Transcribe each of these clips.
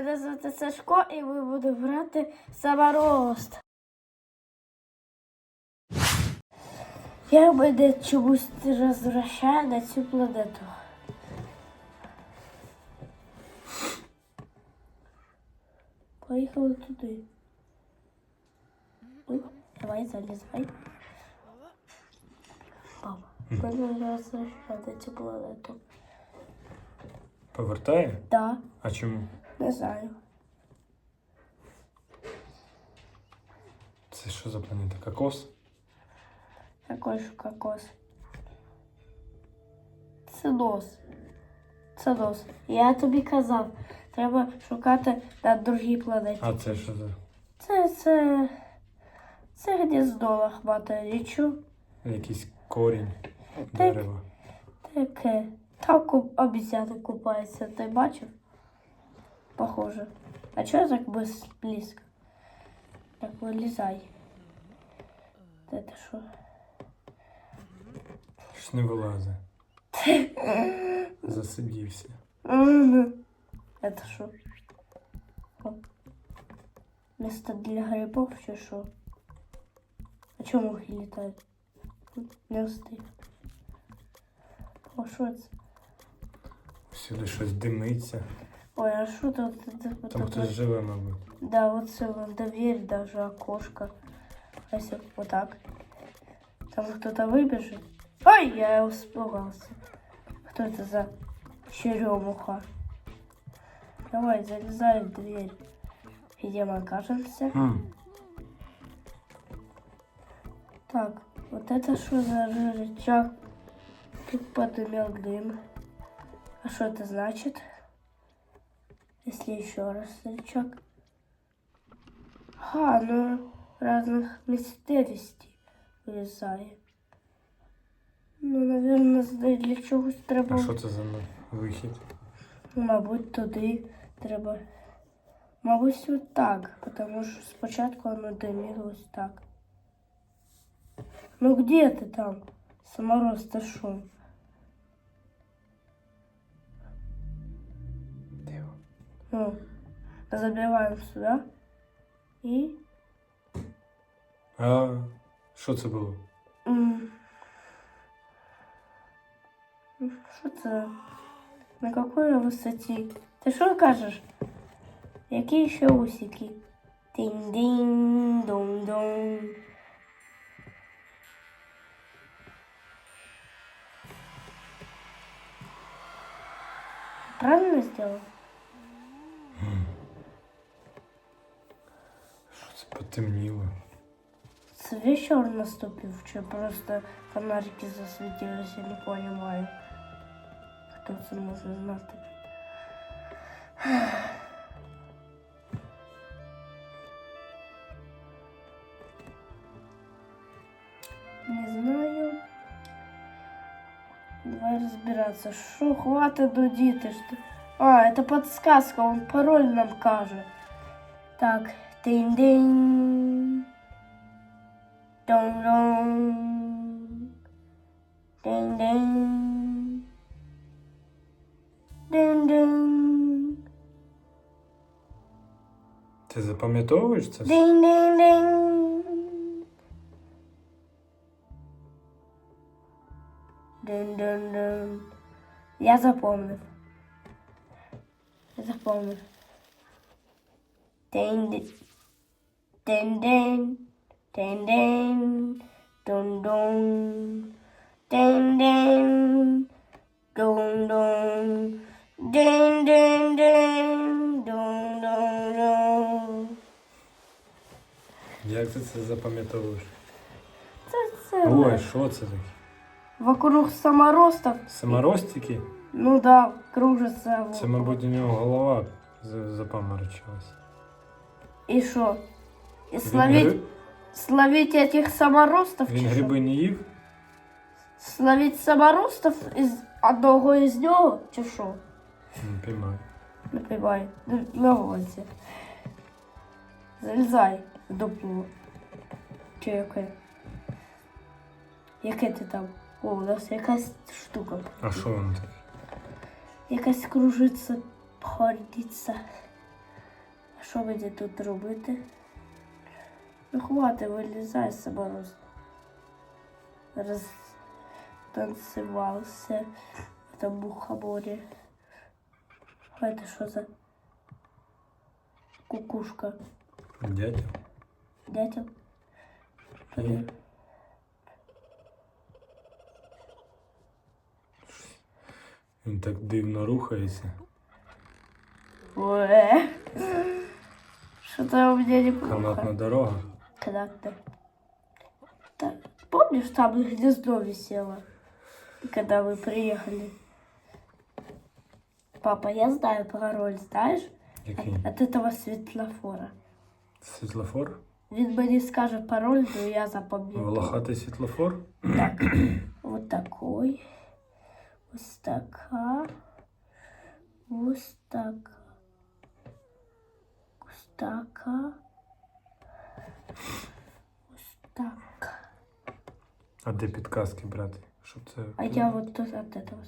мене звати Сашко, і ми будемо грати саморост. Я мене чомусь розвращаю на цю планету. Поїхали туди. Ой, давай залізай. Мама, мене розвращає на цю планету. Повертає? Да, А чому? Не знаю. Це що за планета? Кокос? Какой ж кокос? Це нос. Я тобі казав, треба шукати на другій планеті. А це що за? Це, це, це гніздо лохмате, річу. Якийсь корінь дерева. Таке. Там куп... обіцяни купаються, ти бачив? Похоже. А чого так без близько? Так, вилізай. Це ти що? Щось не вилазить. Засидівся. Это что? Место для грибов чи що? А чому мухи літають? Не встиг. О, що це? Всюди щось димиться. Ой, а що тут? Це- Там хтось живе, мабуть. Да, вот це дверь, даже окошко. А если вот так? Там кто-то выбежит. Ой, я испугался. Кто это за черемуха? Давай, залезай в дверь. Где мы окажемся? Хм. Так, вот это что за рычаг? Тут подымел дым. А что это значит? Если еще раз рычаг. А, ну разных мистерностей вирізає. Ну, наверное, для чогось треба. А що це за вихід? Ну, Мабуть, туди треба. Мабуть, от так, тому що спочатку воно димілось так. Ну где ти там? Самороз, ти що? Ну, забиваємо сюди. І. А що це було? м, Що це? На какой висоті? Ти що кажеш? Які ще усики? Динь-динь, дум-дум. Правильно сделал? Що це потемніло? Це вечір наступив, чи просто фонарики засвітилися, я не понимаю. Хто це може знати? Не знаю. Давай разбираться. Шо, хватит дудіти ж ти. А, это подсказка, он пароль нам каже. Так, динь-динь. Дон-дон. Динь-динь. Динь-динь. Ти запам'ятовуєш це? все? Динь-динь-динь. Дин-дин-дин. Я запомнив. Я запомнив. Дин-дин. Дин-дин. Дин-дин. Дун-дун. Дин-дин. Дун-дун. Дин-дин-дин. Дун-дун-дун. Як ти це запам'ятовуєш? Це, це Ой, що це таке? вокруг саморостов. Саморостики? Ну да, кружится. Це, мабуть, у нього голова запаморочилась. И что? И словить, гри- словить этих саморостов? він чи гриби не їв? Словить саморостов из одного из нього, чи що? М, Піймай. Напивай. На вулиці. Залізай в дупло. Чи яке? Яке ти там? О, у нас якась штука. А що воно таке? Якась кружиться, ходиться. Що мені тут робити? Ну хвати, вилізай сама роз... розтанцювався в тому мухоморі. А это що за кукушка? Дядя. Дятел? Ні. Він так дивно рухається. Уэ. Что-то у меня неплохо. Канатна дорога. Канатная. Так, помнишь, там гнездо висело, когда вы приехали? Папа, я знаю пароль, знаешь? Який? От, от этого светлофора. Світлофор? Він мені скаже пароль, но я запомню. Волохатий світлофор? Так, вот такой. Ось така. Ось така. Ось така. Ось так. А де підказки брати? Щоб це. А я вот тут от этого.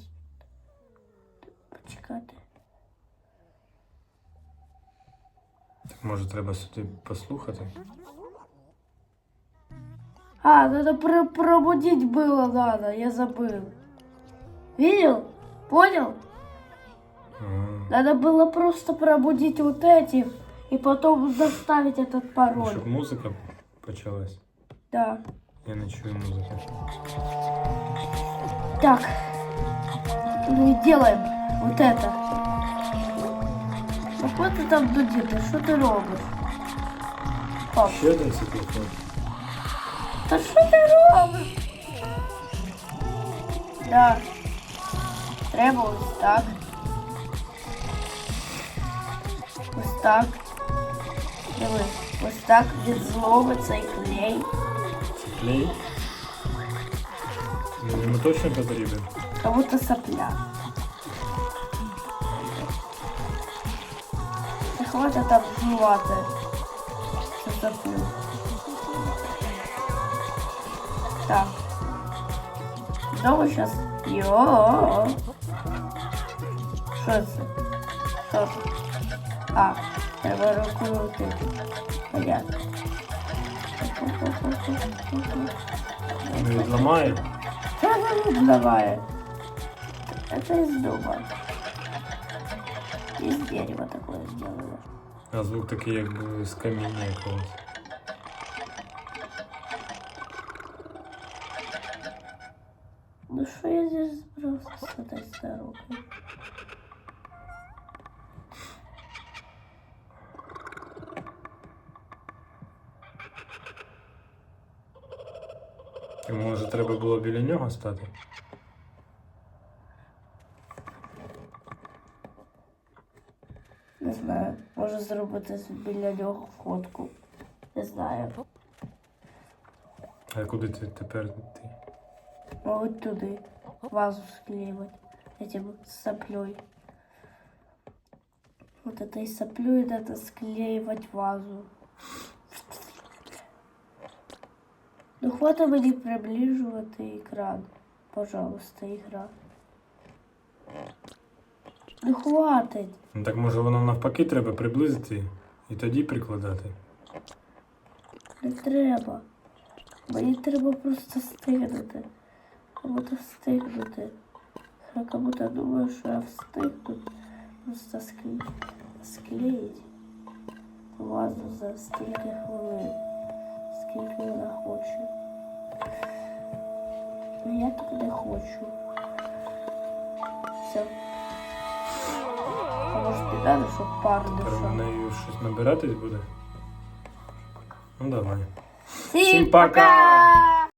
Почекати. Так, може треба сюди послухати? А, надо про пробудить было надо, я забыл. Видел? Понял? Надо было просто пробудить вот этих и потом заставить этот Ну, пароль. Щоб музика почалась. Да. Я не чую музики. Так. Ну и делаем вот это. Ну что ты там дудит? Что ты робишь? Пап, Ще один світлофор. да что ты робишь? Да. Треба ось так. Ось так. Диви, ось так відзловиться і клей. Це клей. Він йому точно потрібен. Как будто сопля. Да хватит там жевати. Це соплю. Так. Знову сейчас. Йо. Що це? Що це? А, треба розкрути. Понятно. Він відламає. Что за давай? Это из дуба. Из дерева такое сделано. А звук такий, якби з каміння якогось. Ну что я здесь сбрался с этой старухой? І може треба було біля нього стати? Не знаю. Може зробити біля нього фотку. Не знаю. А куди ти тепер йти? Мабуть туди. Вазу склеивать. Этим соплей. Вот этой соплей надо склеивать вазу. Ну хватит мені приближувати екран. Пожалуйста, ігра. Ну хватить. Ну так може воно навпаки треба приблизити і тоді прикладати. Не треба. Мені треба просто стигнути. Кому-то встигнути. Я кому-то думаю, що я встигну просто скле... склеїть вазу за стільки хвилин, скільки вона хоче. Ну я так не хочу. Все. А може не треба, щоб пар Тепер на дишав? нею щось набиратись буде? Ну давай. Всім Всім пока! пока!